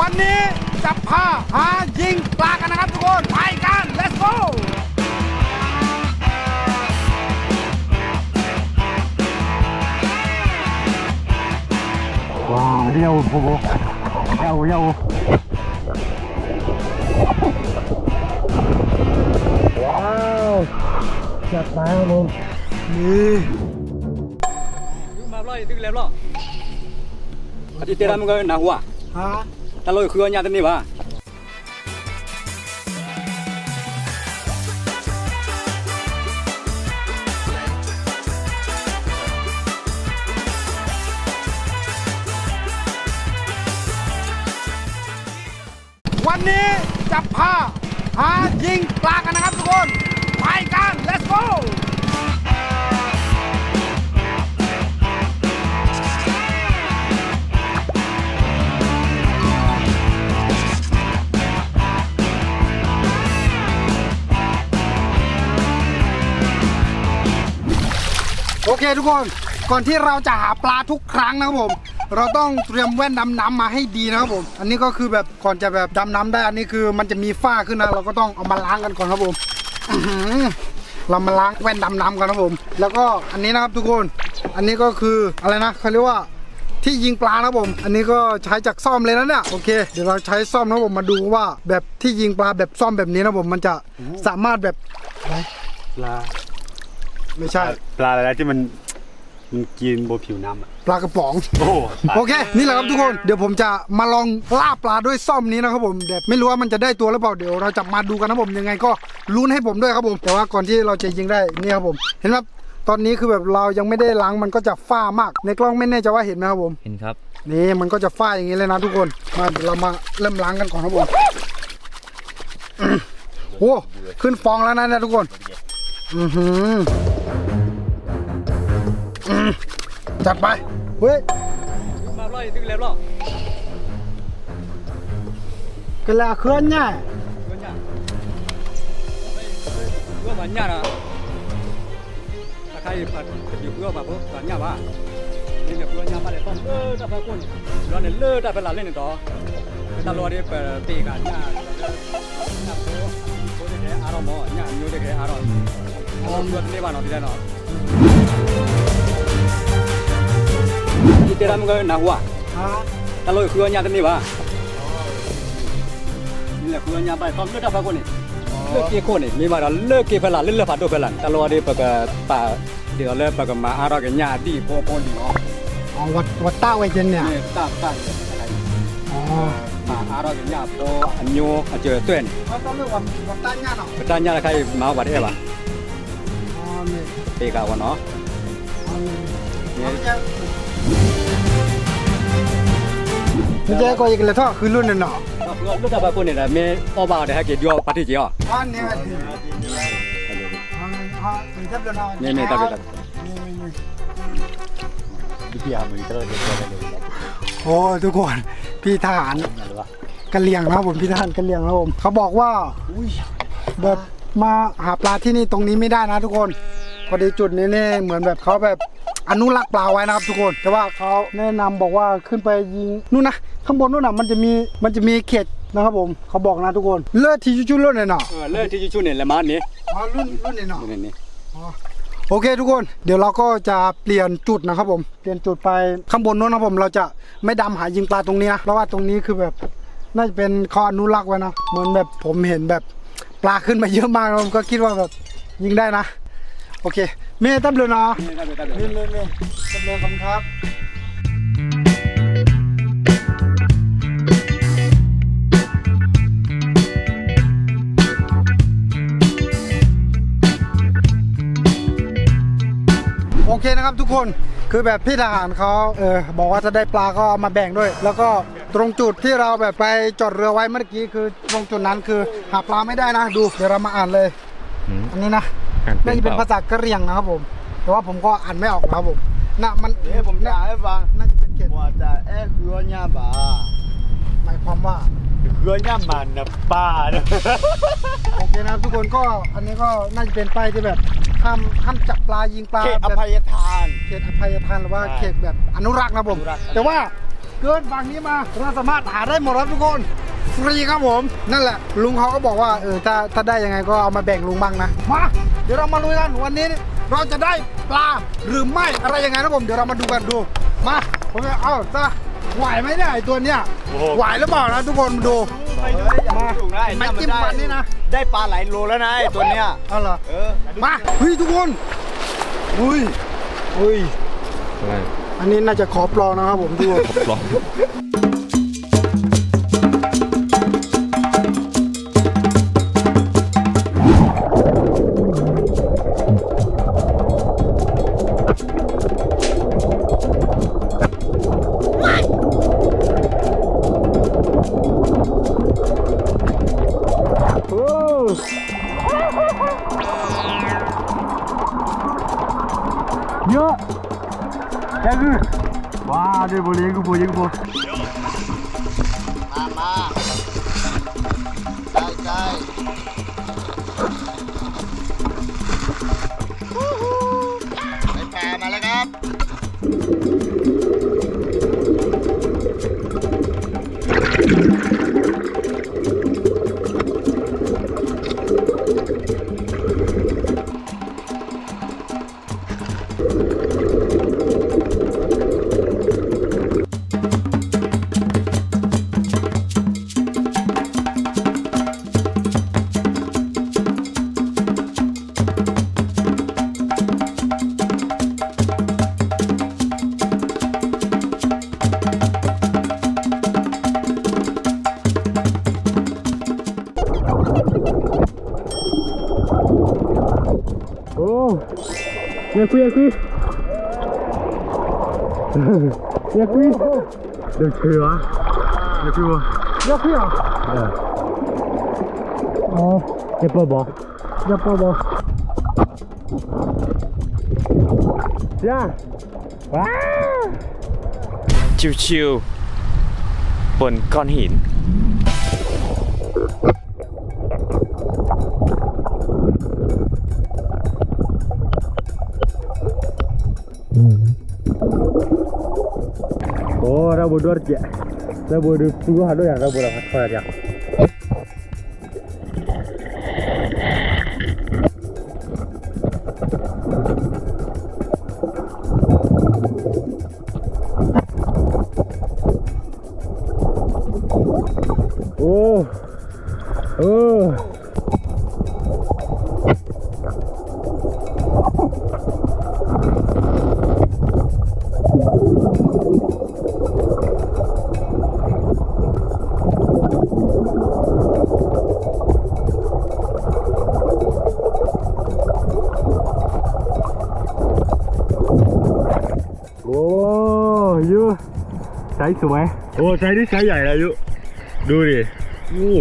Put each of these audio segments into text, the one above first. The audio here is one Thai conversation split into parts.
วันนี้จะพาหายิงปลากันนะครับทุกคน ไปกัน let's go ว้าวเร็วโบเร็วเร็วว้าวจัดมาครับผมนี่มาลอยตึกแล้วล่ะอาทิตย์เตรามึงก็นาหัวฮะ ตลอยคือญาตินี่ว่าวันนี้จะพาหายิงปลากันนะครับทุกคน ไปกัน let's go โอเคทุกคนก่อนที่เราจะหาปลาทุกครั้งนะครับผม เราต้องเตรียมแว่นดำน้ำมาให้ดีนะครับผม อันนี้ก็คือแบบก่อนจะแบบดำน้ำได้อันนี้คือมันจะมีฝ้าขึ้นนะเราก็ต้องเอามาล้างกันก่อนครับผมเรามาล้างแว่นดำน้ำกันครับผม แล้วก็อันนี้นะครับทุกคน อันนี้ก็คืออะไรนะเขาเรียกว่าที่ยิงปลานะครับผม อันนี้ก็ใช้จากซ่อมเลยนะเนี่ย โอเค เดี๋ยวเราใช้ซ่อมนะครับผมมาดูว่าแบบที่ยิงปลาแบบซ่อมแบบนี้นะครับผมมันจะสามารถแบบปลา ไม่ใช่ ปลาอะไรนะที่มันมันกินบนผิวน้ำอะปลากระป๋อง โอ้โอเค นี่แหละครับทุกคน เดี๋ยวผมจะมาลองล่าปลาด้วยซ่อมนี้นะครับผมเดี๋ยวไม่รู้ว่ามันจะได้ตัวหรือเปล่า เดี๋ยวเราจะมาดูกันนะผม ยังไงก็ลุ้นให้ผมด้วยครับผม แต่ว่าก่อนที่เราจะยิงได้ นี่ครับผม เห็นไหมครับตอนนี้คือแบบเรายังไม่ได้ล้างมันก็จะฝ้ามาก ในกล้องไม่แน่ใจว่าเห็นไหมครับผม เห็นครับ นี่มันก็จะฝ้าอย่างนี้เลยนะทุกคน มาเดี๋ยวเรามาเริ่มล้างกันก่อนครับผมอืมโอ้ ขึ้นฟองแล้วนะเนี่ยทุกคน อือหืออืมจัดไป เฮ้ย มาลอยตึกแล้วล่ะกระลาเคลื่อนเนี่ยคือญาเพื่อมันญานะถ้าใครผัดอยู่เพื่อมาเพื่อญาว่านี่เนี่ยเพื่อญามาเลยต้องเออถ้าไปคนเราเนี่ยเลิกได้ไปหลานเล่นต่อถ้าเราได้ไปตีกันญาญาโคโคได้แค่อารมณ์ญาอยู่ได้แค่อารมณ์ อารมณ์ตัวนี้บ้านเราที่ได้เนาะที่เตรามึงก็นาหัวฮะตลอยคือญาตินี่ว่านี่แหละคือญาติไปต้องเลือกได้คนนี่เลือกกี่คนนี่มีมาเราเลิกกี่เวลาเลือกผัดตัวเวลาตลอดที่ปกตาเดี๋ยวเลิกปกมาอารกันญาติพอพอดีอ๋ออ๋อวัดวัดต้าไว้เจนเนี่ยนี่ตาตาอ๋อมาอารกันญาติพออันโยเจอเตัวนี่วัดต้าเรื่องวัดวัดต้าเนี่ยเนาะปัญญาใครมาวัดเอ๋วะ อ๋อเนี่ยเตกาวเนาะอ๋อเนี่ยนี่ไม่ใช่ก็อีกเลยท่อคือรุ่นนั่นเนาะเลือกได้คนนี่แหละมีอบาได้ให้เกี่ยวปฏิจิอ๋ออ๋อเนี่ยอ๋ออ๋อมีทับเดินเอานี่นี่ตับตับนี่นี่นี่วิทยามันก็เลยเรียนเลยโอ้ทุกคนพี่ทหารกะเหลี่ยงนะครับผมพี่ทหารกะเหลี่ยงนะครับผมเขาบอกว่าแบบ มาหาปลาที่นี่ตรงนี้ไม่ได้นะทุกคน พอดีจุดนี้เนี่ยเหมือนแบบเขาแบบอนุรักษ์ปลาไว้นะครับทุกคน แต่ว่าเขาแนะนำบอกว่าขึ้นไปยิงนู่นนะข้างบนนู่นน่ะมันจะมีมันจะมีเขตนะครับผมเขาบอกนะทุกคนเลือดที่ชุดๆเลือดเนี่ยเนาะเออเลิกที่ชุนนี่แหละมานี่อ๋อรุ่นรุ่นเนี่ยเนาะนี่นี่โอเคทุกคนเดี๋ยวเราก็จะเปลี่ยนจุดนะครับผม เปลี่ยนจุดไปข้างบนนู้นนะครับผม เราจะไม่ดำหายิงปลาตรงนี้นะเพราะว่าตรงนี้คือแบบน่าจะเป็นคออนุรักษ์ไว้นะเหมือนแบบผมเห็นแบบ ปลาขึ้นมาเยอะมากผมก็คิดว่าแบบยิงได้นะ โอเคเมย์ตั้มเลยนะนี่ตับตับเมย์เมย์เมย์ตั้มเลยขอบคุณครับโอเคนะครับทุกคนคือแบบพี่ทหารเขาเออบอกว่าถ้าได้ปลาก็เอามาแบ่งด้วย แล้วก็ ตรงจุดที่เราแบบไปจอดเรือไว้เมื่อกี้คือตรงจุดนั้นคือหาปลาไม่ได้นะดูเดี๋ยวเรามาอ่านเลยอืมอันนี้นะอ่านเป็นน่าจะเป็นเปล่าภาษากะเหรี่ยงนะครับผม แต่ว่าผมก็อ่านไม่ออกนะครับผมน่ะมันเดี๋ยวผมจะอ่านให้ฟังน่าจะเป็นเขตว่าจะเอ๊ะคือว่าย่าบ่าหมายความว่า คือว่าย่ามันนะป้านะโอเคนะครับทุกคนก็อันนี้ก็น่าจะเป็นป้ายที่แบบห้ามห้ามจับปลายิงปลาเขตอแบบภัยทาน เขตอภัยทานหรือว่าใช่เขตแบบอนุรักษ์นะครับผม อนุรักษ์ แต่ว่า เกินฝั่งนี้มาเราสามารถหาได้หมดครับทุกคนฟรีครับผม นั่นแหละ ลุงเขาก็บอกว่าเออถ้าถ้าได้ยังไงก็เอามาแบ่งลุงบ้างนะมาเดี๋ยวเรามาลุยกันวันนี้เราจะได้ปลาหรือไม่อะไรยังไงนะผมเดี๋ยวเรามาดูกันดูมาผมจะเอาซะไหวไหมเนี่ยไอตัวเนี้ยไหวหรือเปล่านะทุกคนดูเฮ้ยอย่าถูกนะไม่จิ้มฟันนี่นะได้ปลาหลายโลแล้วนะไอ้ตัวเนี้ยเอาเหรอเออมาเฮ้ยทุกคนอุ้ยอุ้ยอั อันนี้น่าจะขอปลองนะครับผมดู ปลอง ยาคุยยาคุยยาคุยเดี๋ยวเชื่อวะยาคุยว อ้เราบดวดเจ้เราบ ส์สวยโอ้ไซส์นี่ไซส์ใหญ่แล้วยูดูดิอู้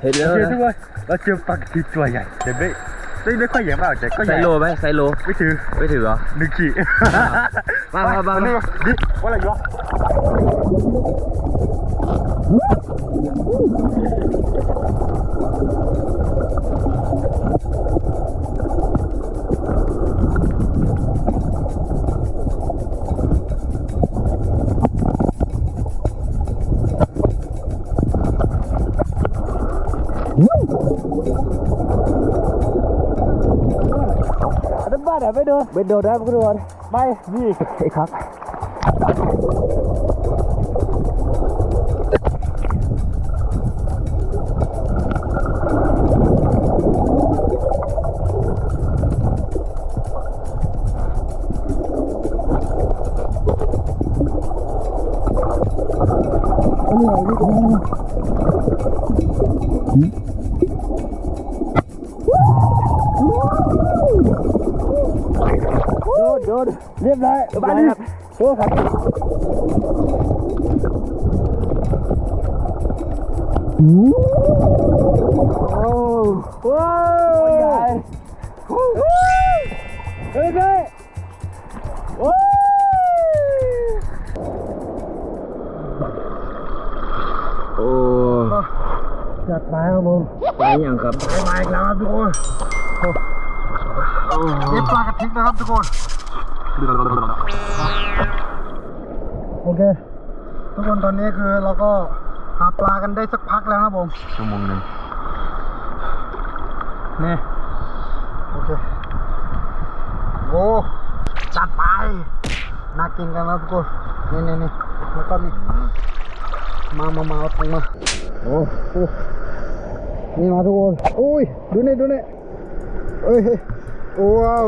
เห็นแล้วนะเราเจอปลากีตัวใหญ่แต่ไม่ไม่ไม่ค่อยใหญ่มากแต่ก็ใหไซญ่โลไหมไซโลไม่ถือไม่ถือเหรอหนึ่งขีดมามามาดิว่าอะไรวะน้ำบ้านไหนไม่โดนไม่โดนนะ ไม่โดนไม่นี่ไอ้ค นโดนเรียบร้อยบ้านนี้โอ้ครับโอ้โหใหญ่เฮ้ยเฮ้ยโอ้จัดไปครับผมไปยังครับไปมาอีกแล้วครับทุกคนโอ้นี่ปลากระทิงนะครับทุกคน โอเค ทุกคนตอนนี้คือเราก็หาปลากันได้สักพักแล้วนะครับผมชั่วโมงหนึ่งนี่ โอเค โอ้จัดไป น่ากินกันนะทุกคน นี่นี่นี่แล้วก็มีมามามาเอาถุงมา โอ้โหนี่มาทุกคนอุ้ย ดูนี่ดูนี่เอ้ยโอ้ว้าว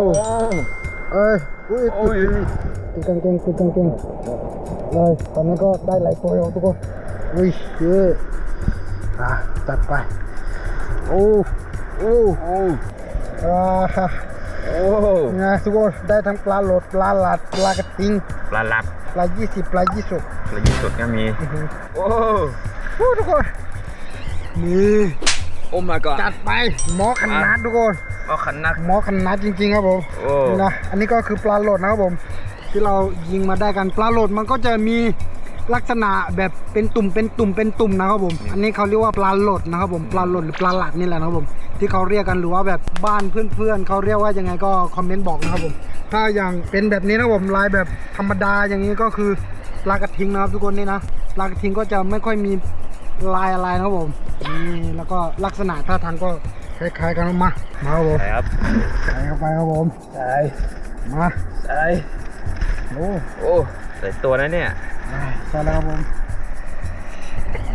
เอ้ย อุ้ยโอ้ยติดกางเกงติดกางเกงเอ้ยตอนนี้ก็ได้หลายตัวแล้วทุกคนอุ้ยเยอะอะจัดไปโอ้โอ้โอ้อ่าโอ้นี่นะทุกคนได้ทั้งปลาโหลดปลาหลาดปลากระทิงปลาลับปลายี่สิบปลายี่สิบปลายี่สดก็มีโอ้โอ้ทุกคนนี่โอ้ my god จัดไปหมอขนาดทุกคน เอาขันนักหมอขนาดจริงๆครับผมโอ้นี่นะอันนี้ก็คือปลาโหลดนะครับผม ที่เรายิงมาได้กันปลาโหลดมันก็จะมีลักษณะแบบเป็นตุ่มเป็นตุ่มเป็นตุ่มนะครับผม อันนี้เขาเรียกว่าปลาโหลดนะครับผมปลาโหลดหรือปลาหลัดนี่แหละนะครับผม ที่เขาเรียกกันหรือว่าแบบบ้านเพื่อนๆเขาเรียกว่ายังไงก็คอมเมนต์บอกนะครับผม ถ้าอย่างเป็นแบบนี้นะครับผมลายแบบธรรมดาอย่างนี้ก็คือปลากระทิงนะครับทุกคนนี่นะปลากระทิงก็จะไม่ค่อยมีลายอะไรนะครับผมนี่แล้วก็ลักษณะท่าทางก็ คล้ายๆกันมา มาครับผมไปครับใส่เข้าไปครับผมใส่มาใส่โอ้โอ้ใส่ตัวนะเนี่ยใส่แล้วครับผม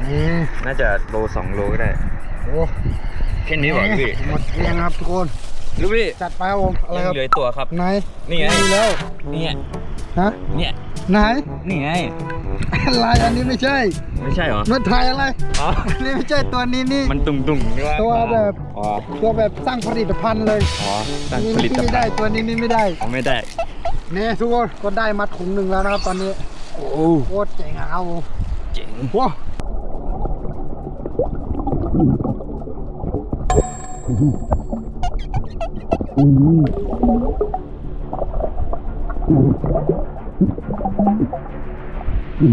นี่น่าจะโลสองโลก็ได้โอ้แค่นี้หรอพี่หมดเรียงครับทุกคนลูกพี่จัดไปครับผมอะไรยังครับเหลือตัวครับไหนนี่ไงมีแล้วเนี่ยฮะเนี่ย ไหนนี่ไงอะไรอันนี้ไม่ใช่ไม่ใช่เหรอมันไทยอะไรอ๋ออันนี้ไม่ใช่ตัวนี้นี่มันตุ่งๆนี่ว่าตัวแบบอ๋อตัวแบบสร้างผลิตภัณฑ์เลยอ๋อตั้งนี่ผลิตไม่ภัได้ณฑ์ตัวนี้นี่ไม่ได้อ๋อไม่ได้นี่ทุกคนก็ได้มาถุงหนึ่งแล้วนะครับตอนนี้โอ้โคตรเจ๋งอะครับผมเจ๋งว้าว โอ้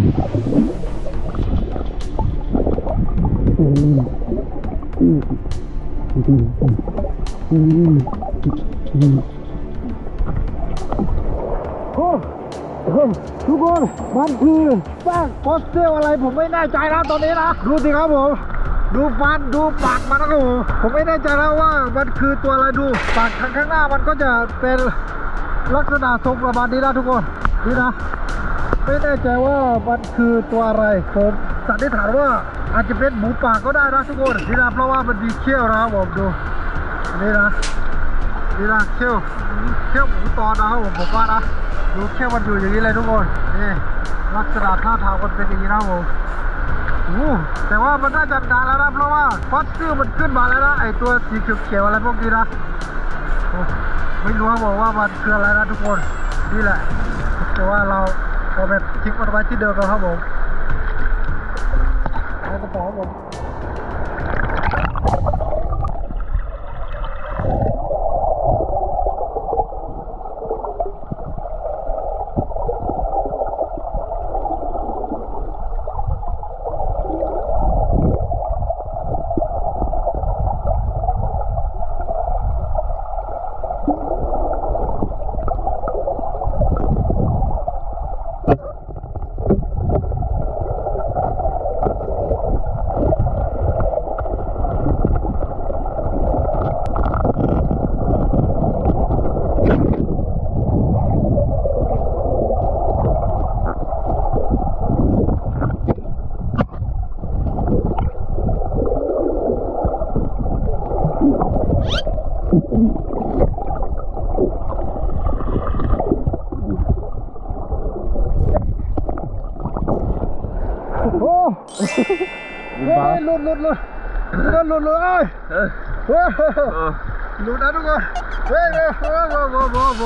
โหทุกคนมันคือสร้างฟอสซิลอะไรผมไม่แน่ใจนะตอนนี้นะดูสิครับผมดูฟันดูปากมันนะครับผมผมไม่แน่ใจแล้วว่ามันคือตัวอะไรดูปากข้างข้างหน้ามันก็จะเป็นลักษณะทรงประมาณนี้นะทุกคนนี่นะ ไม่แน่ใจว่ามันคือตัวอะไรผมสันนิษฐานว่าอาจจะเป็นหมูป่าก็ได้นะทุกคนนี่นะเพราะว่ามันมีเขี้ยวนะครับผมดูนี่นะนี่นะเขี้ยวเขี้ยวหมูตอนนะครับผมผมว่านะดูเขี้ยวมันอยู่อย่างนี้เลยทุกคนนี่ลักษณะท่าทางมันเป็นอย่างนี้นะผมโอ้แต่ว่ามันน่าจะนานแล้วนะเพราะว่าฟอสซิลมันขึ้นมาแล้วนะไอตัวสีเขียวๆอะไรพวกนี้นะโอ้ไม่รู้ว่าบอกว่ามันคืออะไรนะทุกคนนี่แหละแต่ว่าเรา เราแบบทิ้งมันไว้ที่เดิมแล้วครับผมเอากระเป๋าผม โอ้เฮ้ยหลุดหลุดหลุดหลุดหลุดหลุดเอ้ยเฮ้ยหลุดนะทุกคนเฮ้ยเฮ้ยโอ้โหโอ้โหโอ้โห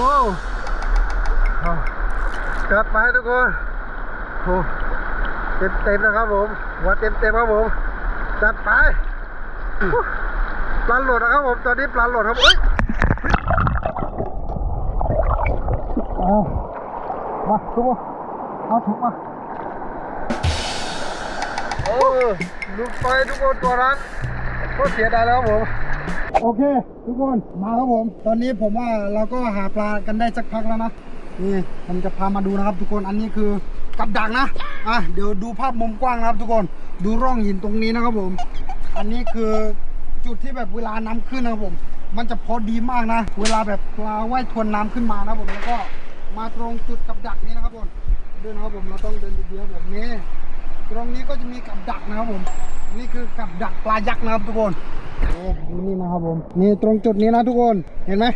เอาจัดไปทุกคนโอ้เต็มเต็มๆนะครับผมหัวเต็มเต็มๆครับผมจัดไปปลาโหลดนะครับผมตอนนี้ปลาโหลดครับเอ้ยเอามาทุกคนเอาถุงมา โอ้ลูกไปทุกคนตัวนั้นก็เสียดายแล้วครับผมโอเค ทุกคนมาครับผม ตอนนี้ผมว่าเราก็หาปลากันได้สักพักแล้วนะนี่ผมจะพามาดูนะครับ ทุกคนอันนี้คือกับดักนะอะเดี๋ยวดูภาพมุมกว้างนะครับ ทุกคนดูร่องหินตรงนี้นะครับผม อันนี้คือจุดที่แบบเวลาน้ำขึ้นนะครับผม มันจะพอดีมากนะ เวลาแบบปลาว่ายทวนน้ำขึ้นมานะครับผมแล้วก็มาตรงจุดกับดักนี้นะครับผมเดินนะครับผมเราต้องเดินดีๆครับนี่ ตรงนี้ก็จะมีกับดักนะครับผม นี่คือกับดักปลายักษ์นะครับทุกคนนี่นี่นะครับผมนี่ตรงจุดนี้นะทุกคนเห็นไหม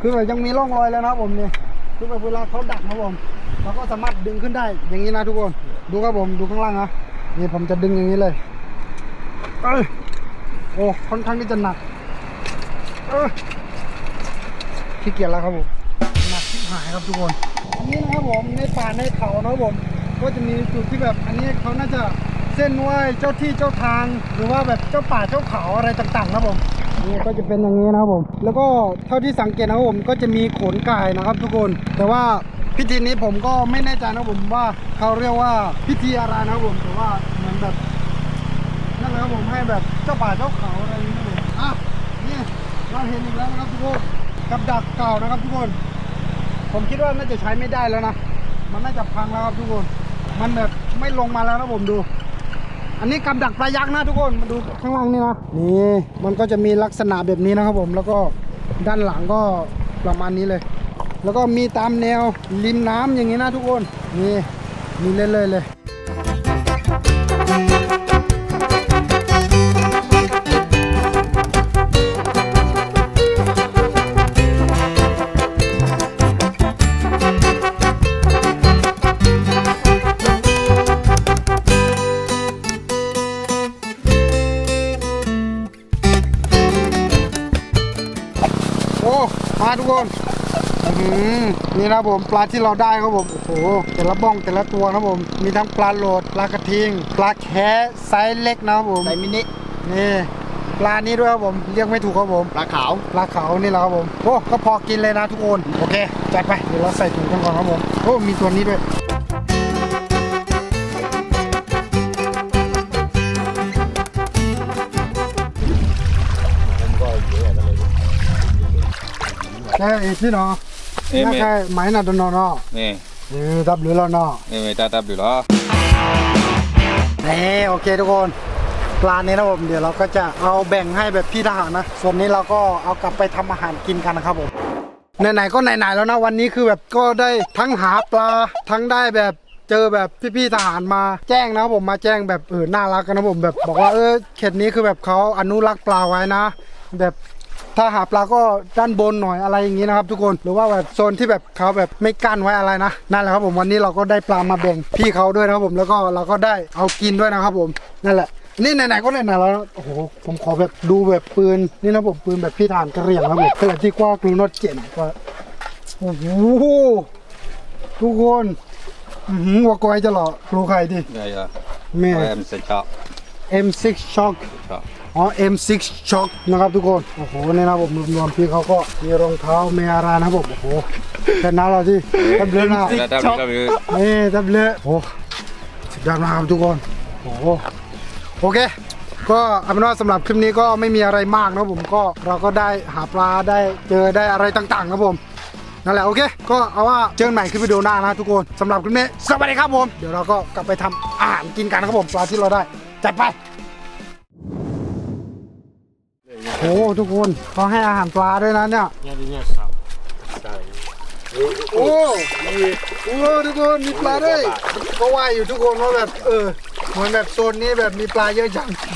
คือแบบยังมีร่องรอยแล้วนะครับผมนี่คือแบบเวลาเขาดักนะครับผมเราก็สามารถดึงขึ้นได้อย่างนี้นะทุกคนดูครับผมดูข้างล่างนะนี่ผมจะดึงอย่างนี้เลยเอ้ยโอ้ค่อนข้างที่จะหนักเอ้ยขี้เกียจแล้วครับผมหนักที่หายครับทุกคนอันนี้นะครับผมในป่าในเขานะครับผม ก็จะมีจุดที่แบบอันนี้เขาน่าจะเส้นไหวเจ้าที่เจ้าทาง หรือว่าแบบเจ้าป่าเจ้าเขาอะไรต่างๆนะครับผมนี่ก็จะเป็นอย่างนี้นะครับผม แล้วก็เท่าที่สังเกตนะครับผมก็จะมีขนกายนะครับ ทุกคน แต่ว่าพิธีนี้ผมก็ไม่แน่ใจนะครับผมว่าเขาเรียกว่าพิธีอะไรนะครับผมแต่ว่าเหมือนแบบนั่นแหละครับผมให้แบบเจ้าป่าเจ้าเขาอะไรอย่างนี้ครับผมอะนี่เราเห็นอีกแล้วนะครับทุกคนกับดักเก่านะครับทุกคน ผมคิดว่าน่าจะใช้ไม่ได้แล้วนะ มันน่าจะพังแล้วครับทุกคน มันแบบไม่ลงมาแล้วนะผมดู อันนี้กับดักปลายักษ์นะทุกคนมาดูข้างล่างนี่นะนี่มันก็จะมีลักษณะแบบนี้นะครับผมแล้วก็ด้านหลังก็ประมาณนี้เลย แล้วก็มีตามแนวริมน้ำอย่างนี้นะทุกคนนี่มีเรื่อยๆเลย คนอื้อหือนี่นะครับผมปลาที่เราได้ครับผมโอ้โหแต่ละบ้องแต่ละตัวนะครับผม มีทั้งปลาโหลดปลากระทิงปลาแคะไซส์เล็กนะครับผมใส่มินินี่ปลานี้ด้วยครับผมเรียกไม่ถูกครับผมปลาขาวปลาเขานี่แหละครับผมโอ้ก็พอกินเลยนะทุกคนโอเคจัดไปเดี๋ยวเราใส่ถุงกันก่อนครับผมโอ้มีตัวนี้ด้วย แค่อีกที่เนาะเอ้ยน่าไม่แค่ไม้น่ะโดนเนาะนี่เออดับหรือเราเนาะนี่ไม่ตาตับอยู่หรอนี่โอเคทุกคนปลานี้นะผมเดี๋ยวเราก็จะเอาแบ่งให้แบบพี่ทหารนะ ส่วนนี้เราก็เอากลับไปทำอาหารกินกันนะครับผมไหนๆก็ไหนๆแล้วนะวันนี้คือแบบก็ได้ทั้งหาปลาทั้งได้แบบเจอแบบพี่ๆทหารมาแจ้งนะครับผมมาแจ้งแบบเออน่ารักกันนะผมแบบบอกว่าเออเขตนี้คือแบบเขาอนุรักษ์ปลาไว้นะ แบบ ถ้าหาปลาก็ด้านบนหน่อยอะไรอย่างนี้นะครับ ทุกคนหรือว่าแบบโซนที่แบบเขาแบบไม่กั้นไว้อะไรนะนั่นแหละครับผมวันนี้เราก็ได้ปลามาแบ่งพี่เขาด้วยนะครับผมแล้วก็เราก็ได้เอากินด้วยนะครับผมนั่นแหละนี่ไหนๆก็ไหนๆแล้วนะโอ้โหผมขอแบบดูแบบปืนนี่นะผมปืนแบบพี่ทหารกระเหรี่ยงนะครับผมขนาดที่กว่ากรูโนดเจ็ดก็โอ้โหทุกคนอือหือว่ากอยจะหล่อครูใครดิใหญ่อะแม่แอมเซ็ตช็อป M6 Shock ช็ อปอ๋อ M6 Shock นะครับทุกคน โอ้โหนี่นะผมรวมๆพี่เขาก็มีรองเท้ามีอะไรนะครับผมโอ้โหแค่นั้นเราที่ทับเลือนะตาตับอยู่ตับอยู่นี่ทับเลือโอ้โหสุดยอดมากครับทุกคน โอ้โหโอเคก็เอาเป็นว่าสำหรับคลิปนี้ก็ไม่มีอะไรมากนะผมก็เราก็ได้หาปลาได้เจอได้อะไรต่างๆนะผมนั่นแหละโอเคก็เอาว่าเจอกันใหม่คลิปวิดีโอหน้านะทุกคนสำหรับคลิปนี้สวัสดีครับผม เดี๋ยวเราก็กลับไปทำอาหารกินกันนะครับผมปลาที่เราได้จัดไป โอ้ทุกคนเขาให้อาหารปลาด้วยนะเนี่ยโอ้โอ้ทุกคนมีปลาด้วยก็ว่าอยู่ทุกคนว่าแบบเออเหมือนแบบโซนนี้แบบมีปลาเยอะจัง